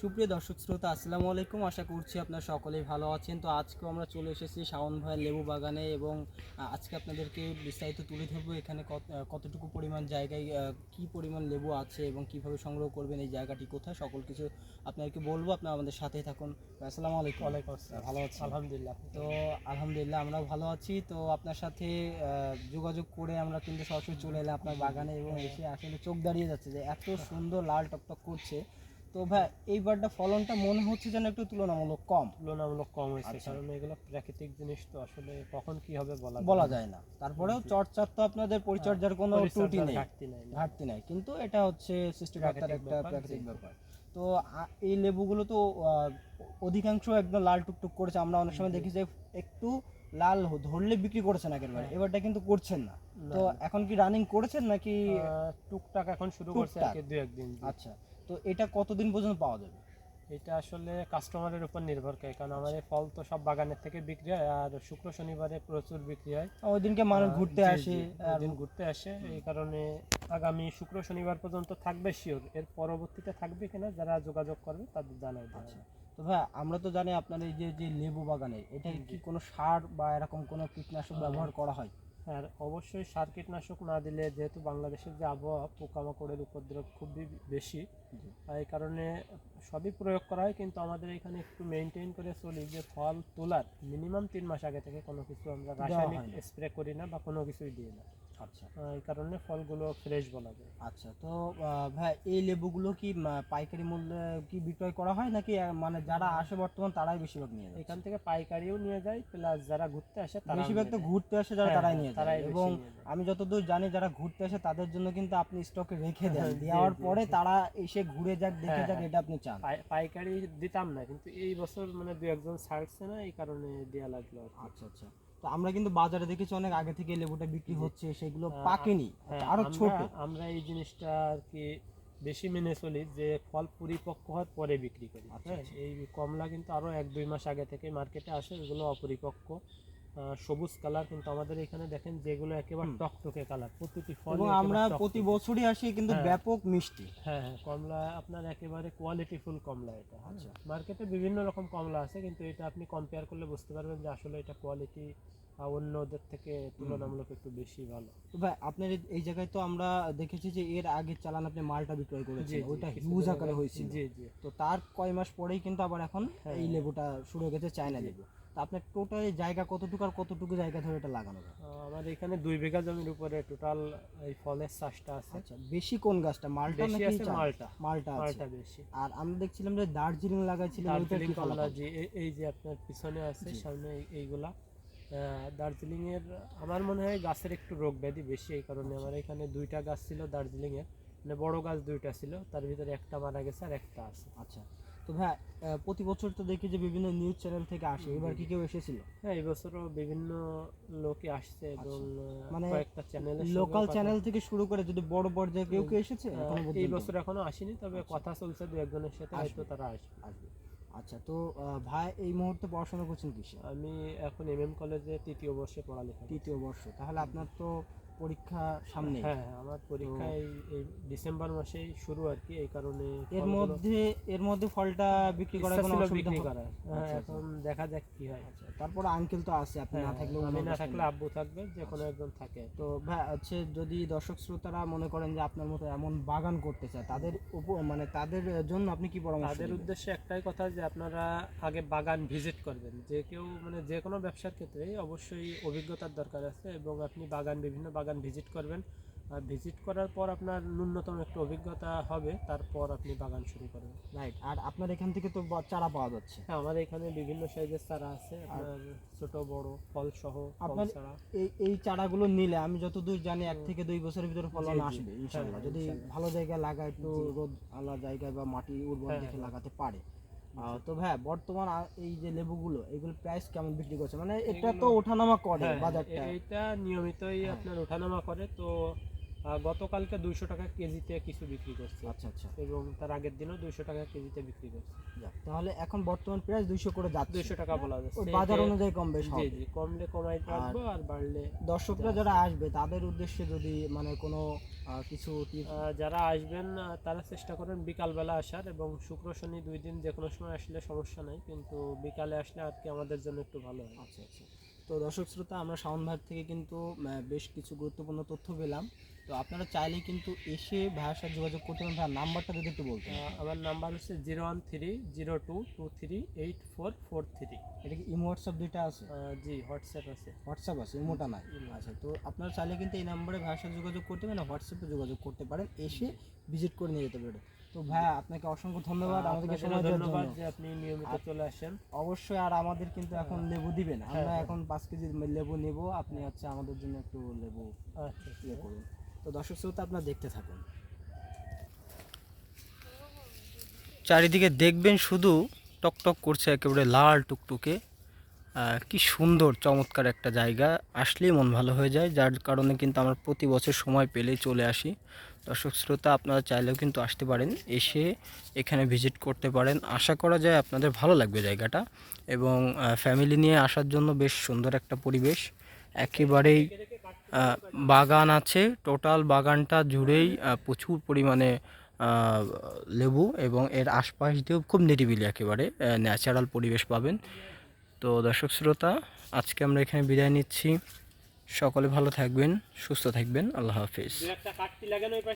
সুপ্রিয় দর্শক শ্রোতা আসসালামু আলাইকুম। আশা করছি আপনারা সকলেই ভালো আছেন। তো আজকেও আমরা চলে এসেছি শাওন ভাইয়ের লেবু বাগানে এবং আজকে আপনাদেরকে বিস্তারিত তুলে ধরবো এখানে কত- কতটুকু পরিমাণ জায়গায় কি পরিমাণ লেবু আছে এবং কীভাবে সংগ্রহ করবেন এই জায়গাটি কোথায় সকল কিছু আপনাদেরকে বলব। আপনারা আমাদের সাথেই থাকুন। আসসালামু আলাইকুম। ওয়ালাইকুম আসসালাম। ভালো আছি আলহামদুলিল্লাহ। তো আলহামদুলিল্লাহ আমরাও ভালো আছি। তো আপনার সাথে যোগাযোগ করে আমরা কিন্তু সরাসরি চলে এলাম আপনার বাগানে এবং এসে আসলে চোখ দাঁড়িয়ে যাচ্ছে যে এত সুন্দর লাল টকটক করছে। তো ভাই এইবারটা ফলনটা মনে হচ্ছে যেন একটু তুলনামূলক কম। তুলনামূলক কম হয়েছে আচ্ছা। কারণ এগুলো প্রাকৃতিক জিনিস তো আসলে কখন কি হবে বলা বলা যায় না। তারপরেও চর্চার তো আপনাদের পরিচর্যার কোনো ত্রুটি নেই। ঘাটতি নাই কিন্তু এটা হচ্ছে সৃষ্টিকর্তার একটা প্রাকৃতিক ব্যাপার। তো এই লেবুগুলো তো অধিকাংশ একদম লাল টুকটুক করেছে। আমরা অনেক সময় দেখি যে একটু লাল ধরলে বিক্রি করেছেন একেবারে হ্যাঁ। এবারটা কিন্তু করছেন না। তো এখন কি রানিং করেছেন নাকি টুকটাক এখন শুরু করছে টুকটাক। আর দু একদিন আচ্ছা। তো এটা কতদিন পর্যন্ত পাওয়া যাবে? এটা আসলে কাস্টমারের উপর নির্ভর করে কারণ আমাদের ফল তো সব বাগানের থেকে বিক্রি হয় আর শুক্র শনিবারে প্রচুর বিক্রি হয়। ওই দিনকে মানুষ ঘুরতে আসে দিন ঘুরতে আসে এই কারণে আগামী শুক্র শনিবার পর্যন্ত থাকবে শিওর এর পরবর্তীতে থাকবে কিনা যারা যোগাযোগ করবে তাদের জানাই দেওয়া আচ্ছা। তো ভাই আমরা তো জানি আপনার এই যে যে লেবু বাগানে এটা কি কোনো সার বা এরকম কোনো কীটনাশক ব্যবহার করা হয়? আর অবশ্যই সার কীটনাশক না দিলে যেহেতু বাংলাদেশের যে আবহাওয়া পোকামাকড়ের উপদ্রব খুবই বেশি। এই কারণে সবই প্রয়োগ করা হয় কিন্তু আমাদের এখানে একটু মেনটেন করে চলি যে ফল তোলার মিনিমাম তিন মাস আগে থেকে কোনো কিছু আমরা রাসায়নিক স্প্রে করি না বা কোনো কিছুই দিই না। আচ্ছা। এই কারণে ফলগুলো ফ্রেশ বলা যায় আচ্ছা তো ভাই এই লেবুগুলো কি পাইকারি মূল্যে কি বিক্রয় করা হয় নাকি মানে যারা আসে বর্তমান তারাই বেশিরভাগ নিয়ে যায় এখান থেকে পাইকারিও নিয়ে যায় প্লাস যারা ঘুরতে আসে তারা বেশিরভাগ তো ঘুরতে আসে যারা হ্যাঁ, তারাই নিয়ে যায়। এবং আমি যতদূর জানি যারা ঘুরতে আসে তাদের জন্য কিন্তু আপনি স্টকে রেখে দেন। হ্যাঁ, দেওয়ার পরে তারা এসে ঘুরে যাক দেখে হ্যাঁ, যাক। এটা আপনি চান। পাইকারি দিতাম না কিন্তু এই বছর মানে দু একজন ছাড়ছে না এই কারণে দেওয়া লাগল আচ্ছা আচ্ছা। তো আমরা কিন্তু বাজারে দেখেছি অনেক আগে থেকে লেবুটা বিক্রি হচ্ছে সেগুলো পাকেনি হ্যাঁ, আরও ছোট। আমরা এই জিনিসটা আর কি বেশি মেনে চলি যে ফল পরিপক্ক হওয়ার পরে বিক্রি করি। আচ্ছা, হ্যাঁ আচ্ছা। এই কমলা কিন্তু আরও এক দুই মাস আগে থেকে মার্কেটে আসে এগুলো অপরিপক্ক। সবুজ কালার কিন্তু আমাদের এখানে দেখেন যেগুলো একেবারে টকটকে কালার। প্রতিটি ফল এবং আমরা প্রতি বছরই আসি কিন্তু হ্যাঁ। ব্যাপক মিষ্টি। হ্যাঁ হ্যাঁ কমলা আপনার একেবারে কোয়ালিটি ফুল কমলা এটা আচ্ছা। মার্কেটে বিভিন্ন রকম কমলা আছে কিন্তু এটা আপনি কম্পেয়ার করলে বুঝতে পারবেন যে আসলে এটা কোয়ালিটি অন্যদের থেকে তুলনামূলক একটু বেশি ভালো। তো ভাই আপনার এই- জায়গায় তো আমরা দেখেছি যে এর আগে চালান আপনি মালটা বিক্রয় করেছেন ওইটা হিউজ আকারে হয়েছিল। জি জি। তো তার কয় মাস পরেই কিন্তু আবার এখন হ্যাঁ। এই লেবুটা শুরু হয়ে গেছে চায়না লেবু। তো আপনার টোটাল জায়গা কতটুকু আর কতটুকু জায়গা ধরে এটা লাগানো যায়? আমার এখানে দুই বিঘা জমির উপরে টোটাল এই ফলের চাষটা আছে। আচ্ছা বেশি কোন গাছটা? মালটা নাকি আছে মালটা। মালটা মালটা বেশি। আর আমরা দেখছিলাম যে দার্জিলিং লাগাইছিলেন ওইটা দার্জিলিং কমলা জি এই- যে আপনার পিছনে আছে সামনে এই- এইগুলা। দার্জিলিং এর আমার মনে হয় গাছের একটু রোগ ব্যাধি বেশি এই কারণে আচ্ছা। আমার এখানে দুইটা গাছ ছিল দার্জিলিং এর মানে বড় গাছ দুইটা ছিল তার ভিতরে একটা মারা গেছে আর একটা আছে। আচ্ছা। তো ভাই প্রতি বছর তো দেখি যে বিভিন্ন নিউজ চ্যানেল থেকে আসে এবার কি কেউ এসেছিল? হ্যাঁ এই বছরও বিভিন্ন লোকে আসছে এবং আহ, মানে কয়েকটা চ্যানেল লোকাল চ্যানেল থেকে শুরু করে যদি বড় বড় জায়গায় কেউ কেউ এসেছে এই বছর এখনও আসেনি তবে আচ্ছা। কথা চলছে দু একজনের সাথে হয়তো আসবে। তারা আসবে। আসবে। আচ্ছা তো ভাই এই মুহূর্তে পড়াশোনা করছেন কিসে? আমি এখন এম এম কলেজে তৃতীয় বর্ষে পড়ালেখা তৃতীয় বর্ষ। তাহলে আপনার তো পরীক্ষা সামনে। হ্যাঁ আমার পরীক্ষা এই ডিসেম্বর মাসেই শুরু আর কি এই কারণে এর মধ্যে এর মধ্যে ফলটা বিক্রি করার কোনো অসুবিধা বিক্রি হবে? করার। হ্যাঁ, আচ্ছা, এখন দেখা যাক কি হয়। আচ্ছা তারপরে আঙ্কেল তো আছে আপনি না হ্যাঁ, থাকলেও আমি না থাকলে আব্বু থাকবে যে কোনো একজন থাকে। তো ভাই হচ্ছে যদি দর্শক শ্রোতারা মনে করেন যে আপনার মতো এমন বাগান করতে চায় তাদের মানে তাদের জন্য আপনি কি পরামর্শ তাদের উদ্দেশ্যে একটাই কথা যে আপনারা আগে বাগান ভিজিট করবেন। যে কেউ মানে যে কোনো ব্যবসার ক্ষেত্রে অবশ্যই অভিজ্ঞতার দরকার আছে এবং আপনি বাগান বিভিন্ন বাগান ভিজিট করবেন। আর ভিজিট করার পর আপনার ন্যূনতম একটু অভিজ্ঞতা হবে তারপর আপনি বাগান শুরু করবেন। রাইট আর আপনার এখান থেকে তো চারা পাওয়া যাচ্ছে। হ্যাঁ আমাদের এখানে বিভিন্ন সাইজের চারা আছে। আপনার ছোট বড় ফল সহ আপনার- এই এই চারাগুলো নিলে আমি যতদূর জানি এক থেকে দুই বছরের ভিতরে ফলন। আসবে হ্যাঁ, যদি ভালো জায়গায় লাগায় একটু রোদ আলা জায়গায় বা মাটি উর্বর হ্যাঁ, দেখে হ্যাঁ। লাগাতে পারে তো ভাই বর্তমান এই যে লেবুগুলো এগুলো প্রাইস কেমন বিক্রি করছে মানে এটা তো ওঠানামা করে হ্যাঁ, বাজারটা এটা নিয়মিতই হ্যাঁ। আপনার ওঠানামা করে তো গতকালকে দুইশো টাকা কেজিতে কিছু বিক্রি করছে। আচ্ছা আচ্ছা। এবং তার আগের দিনও দুইশো টাকা কেজিতে বিক্রি করছে। তাহলে এখন বর্তমান প্রাইস দুইশো করে যাচ্ছে। দুইশো টাকা বলা যাচ্ছে। বাজার অনুযায়ী কম বেশ জি জি কমলে কমাই রাখব আর বাড়লে দর্শকরা যারা আসবে তাদের উদ্দেশ্যে যদি মানে কোনো কিছু যারা আসবেন তারা চেষ্টা করেন বিকালবেলা আসার এবং শুক্র শনি দুই দিন যে কোনো সময় আসলে সমস্যা নাই কিন্তু বিকালে আসলে আর কি আমাদের জন্য একটু ভালো হয়। আচ্ছা আচ্ছা। তো দর্শক শ্রোতা আমরা শাওন ভাইয়ের থেকে কিন্তু বেশ কিছু গুরুত্বপূর্ণ তথ্য পেলাম। তো আপনারা চাইলে কিন্তু এসে ভাইয়ের সাথে যোগাযোগ করতে পারেন। ভাইয়ার নাম্বারটা যদি একটু বলতে আমার নাম্বার হচ্ছে zero one three zero two two three eight four four three. এটা কি ইমো হোয়াটসঅ্যাপ দুইটা আছে? জি হোয়াটসঅ্যাপ আছে। হোয়াটসঅ্যাপ আছে ইমোটা নাই। আচ্ছা তো আপনারা চাইলে কিন্তু এই নাম্বারে ভাইয়ের সাথে যোগাযোগ করতে পারেন হোয়াটসঅ্যাপে যোগাযোগ করতে পারেন এসে ভিজিট করে নিয়ে যেতে পারেন তো ভাইয়া আপনাকে অসংখ্য ধন্যবাদ। আমাদেরকে সময় দেওয়ার ধন্যবাদ জন্য। যে আপনি নিয়মিত চলে আসেন। অবশ্যই আর আমাদের কিন্তু এখন লেবু দিবেন আমরা হ্যাঁ। এখন পাঁচ কেজি লেবু নেব। আপনি হচ্ছে আমাদের জন্য একটু লেবু আচ্ছা। ইয়ে করুন। তো দর্শক শ্রোতা আপনারা দেখতে থাকুন। চারিদিকে দেখবেন শুধু টকটক করছে একেবারে লাল টুকটুকে। কি সুন্দর, চমৎকার একটা জায়গা। আসলেই মন ভালো হয়ে যায়। যার কারণে কিন্তু আমরা প্রতি বছর সময় পেলেই চলে আসি। দর্শক শ্রোতা, আপনারা চাইলেও কিন্তু আসতে পারেন। এসে এখানে ভিজিট করতে পারেন। আশা করা যায় আপনাদের ভালো লাগবে জায়গাটা। এবং ফ্যামিলি নিয়ে আসার জন্য বেশ সুন্দর একটা পরিবেশ। একেবারেই বাগান আছে। টোটাল বাগানটা জুড়েই প্রচুর পরিমাণে লেবু এবং এর আশপাশ দিয়েও খুব নিরিবিলি একেবারে ন্যাচারাল পরিবেশ পাবেন। তো দর্শক শ্রোতা, আজকে আমরা এখানে বিদায় নিচ্ছি। সকলে ভালো থাকবেন, সুস্থ থাকবেন। আল্লাহ হাফিজ।